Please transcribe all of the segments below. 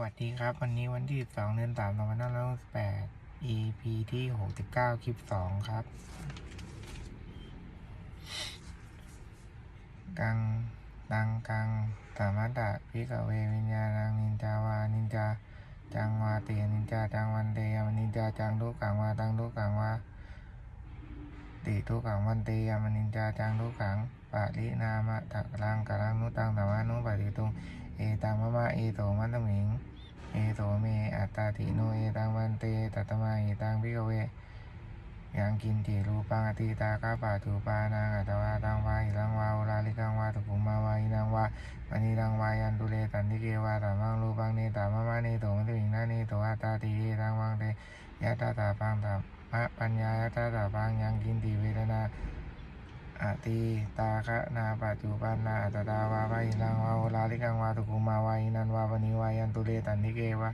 วัสดีครับ วันนี้วันที่ 12 เดือน3 2568 EP ที่ 69 คลิป 2 ครับ กังตังกังสามัตตะพิกเววิญญาณังนินจาวานินจา จังวาเตียนินจา จังวันเตยมนินจา จังทุกขังวาตังทุกขังวาติทุกขังวันเตยมนินจา จังทุกขัง ปะรินามะตะลังกะลังนุตังธรรมานุปฏิตุงเอตังมะมะเอโตมันตมิงเอโสเมอัตตาติโนเอตังวันเตตัตมาเอตังพิกเวยังกินจิรูปังอติตากาปาตูปานังอัตวาตังวาอิรังวาอุลาลิกังวาตุปุมาวาอินังวาปณิรังวายันตุเลตันติเกวาตามังรูปังเนตามะมะเนโตมันตมิงนาเนโตอัตตาติเอตังวังเตยะตาตาปังตามะปัญญายะตาตาปังยังกินติเวทนา อติตาคะนาปัจจุปันนาอัตตาวาวาอิรังวาอุลาลิกังวาตุปุมาวาอินันวาปณิวายันตุเลตันติเกวา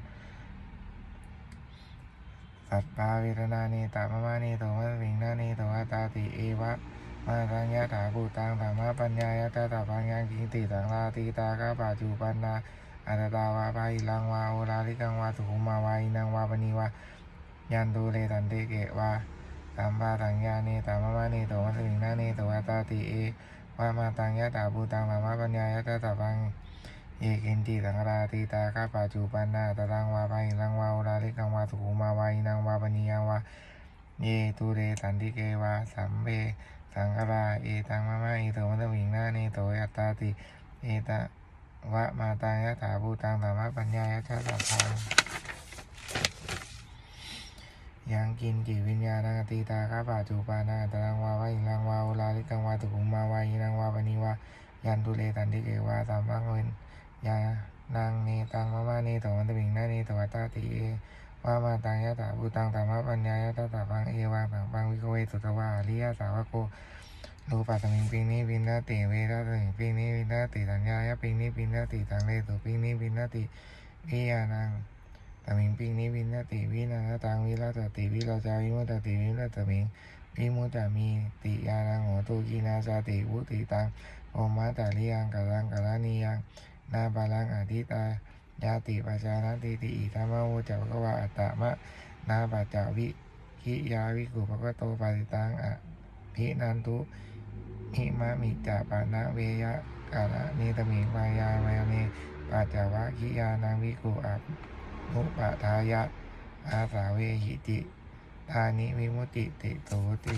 สัตตาเวทนาเนตามะมาเนโตมะสิงนาเนโตอัตตาติเอวะมาตังยะถาภูตังธรรมะปัญญายะตถาปัญญังกิติตังลาติตากาปาจูปันนาอัตตาวาปาอิลังวาโอลาลิกังวาสุขุมาวาอินังวาปณิวายันตุเลตันเตเกวาสัมปาตังยาเนตามะมาเนโตมะสิงนาเนโตอัตตาติเอวะมาตังยะถาภูตังธรรมะปัญญายะตถาปัญเยกินติตังราติตากาปาจูปันนาตตังวาปาอิลังวาโอลาลิกังวาสุขุมาวาอินังวาปณิยังวาเยตุเรสันติเกวาสัมเบสังกราเอตังมะมะเอโตมัตวิงนาเนโตยัตตาติเอตะวะมาตังยะถาภูตังธรรมะปัญญายะชะสัพพังยัง กินจิวิญญาณังติตาคาปาจูปานาตรังวาวะอิรังวาอุลาลิกังวาตุกุมมาวาอินังวาปณิวายันตุเรสันติเกวาสัมมังเวนยานางเนตังมะมะเนตมัตวิงนาเนตอัตตาติเอวามาตังยะถาภูตังธรรมปัญญายะตถาปังเอวังตังปังวิโกเวสุตวาอริยสาวโกรูปัสสมิงปิงนี้ปินนาติเวทัสมิงปิงนี้ปินนาติสัญญายะปิงนี้ปินนาติตังเลสุปิงนี้ปินนาติวิยานัง มิงปิงนี้ปินนาติวินังตังวิรัตติวิราจาวิมุตติวิรัตมิงวิมุตตมีติยานังโหตุกินาสาติวุติตังโอมาตาลิยังกะลังกะลานิยังนาบาลังอธิตายาติปัจจานาติติอิธรรมโวจักกวาอัตตมะนาปัจจาวิคิยาวิกุปะกโตปาติตังอะพินันตุหิมะมิจาปานะเวยะกาละนิตมิงวายามาเนปัจจาวะคิยานังวิกุอั ปมุปทายะ อาสาเวหิติทานิวิมุติติโตติ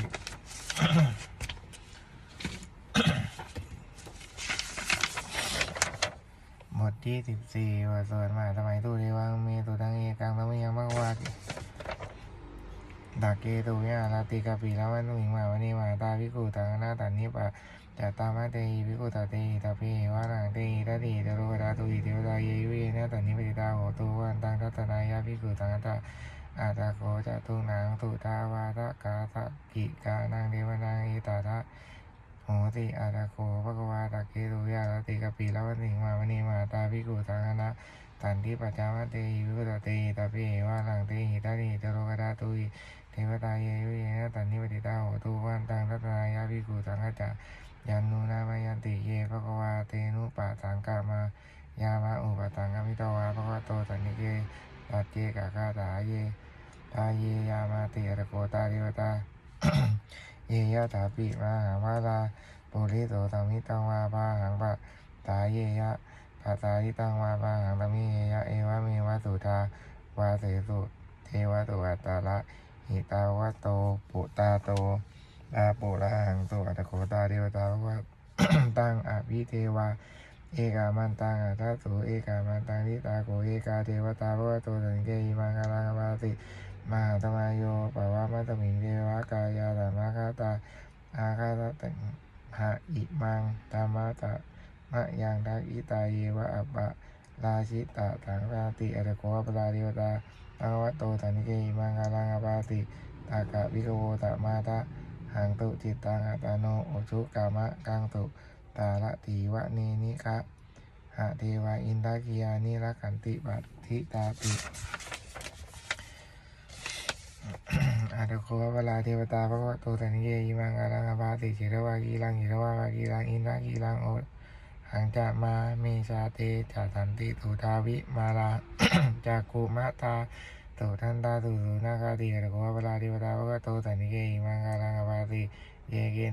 หมดที่สิบสี่ว่าสวดมหาสมัยตุเรวังเมตุตังเอกังธรรมยังมากวาดาเกตุยาลาติกาปีละวันตุมิงมาวันนี้มาตาพิกุตังนาตันนิปะ จัตตามะเตหิพิกุตาเตหิตาเพวานังเตหิตาติเตโรวดาตุหิเทวดาเยยุเยนะตันนิปติตาโหตุวันตังทัตนายาพิกุตังตะอาตาโกจะตุนังตุตาวาตะกาตะกิกานังเดวนังอิตาทะโหติอาตาโกภะคะวาตะเกตุยาลติกปีละวันติมาวันนี้มาตาพิกุสังนะตันทิปัจจามะเตหิวิกุตเตหิตาปิเหวะลังเตหิตานิจโรกดาตุยเทวตาเยยุเยนะตันนิปติตาโหตุวันตังรัตนายาพิกุสังฆจา ยันนูนามายันติเยภะควาเตนุปะสังกามายามาอุปตังกามิตวาภะควะโตสันนิเกตัจเจกะกาตาเยตาเยยามาติอรโกตาเดวตาเยยะถาปิมาหาวาลาปุริโตธรรมิตังวาปาหังปะตาเยยะปัตตาริตังวาปาหังธรรมิเยยะเอวะเมวะสุทาวาเสสุเทวะตุอัตตาละหิตาวะโตปุตตาโต ตาปุระหังโตอัตโกตาเดวตาวะตังอภิเทวา เอกามันตังอัตถสุเอกามันตังนิตาโกเอกาเทวตาภวะโตสังเกหิมังคาลังวาติมหาธรรมโยปวะมัตตมิงเทวะกายาธรรมคาตาอาคาตตังหะอิมังตามะตะมะยังทักอิตาเยวะอัปปะราชิตะถังราติอรโกวะปราเดวตาภะคะวะโตสันนิเกหิมังคาลังอปาติตากะวิกโวตะมาตะ หังตุจิตตังอัตโนโอชุกามะกังตุตาละตีวะเนนิคะหะเทวาอินทากิยานิรักขันติปัติตาปิอาตโควะเวลาเทวตาพระวะโตสันเยยิมังอารังอภาติเจรวากีรังเจรวากีรังอินทากีรังโอหหังจะมามีชาเตจะสันติตุทาวิมาลาจากกุมะตา သောတန်တာသူနာဂတိရကောဗလာတိဝတာဝကသောတဏိကေမင်္ဂလာငပါတိယေကေ